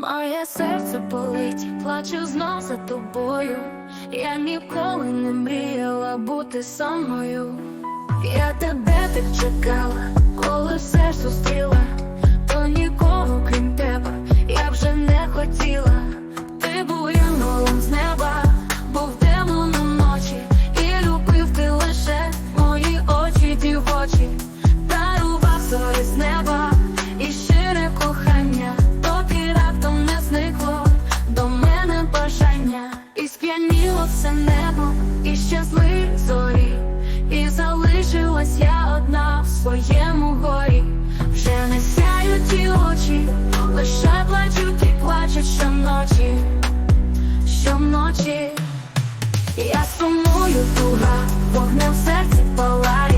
Моє серце болить, плачу знов за тобою. Я ніколи не мріяла бути самою. Я тебе так чекала, своєму горі, вже не сяють ті очі, лише плачуть і плачуть щоночі, щоночі. Я сумую туга, вогнем серці палає,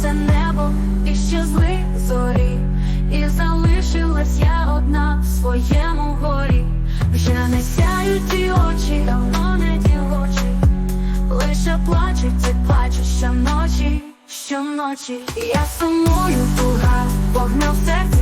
все небо, і щезли зорі, і залишилась я одна в своєму горі, вже не сяють ті очі, давно не дівочі. Лише плачуть і плачуть щоночі, щоночі. Я сумую туга, вогнем в серці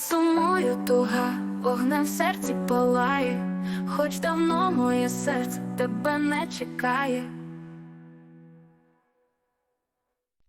сумую туга, вогнем в серці палає, хоч давно моє серце тебе не чекає.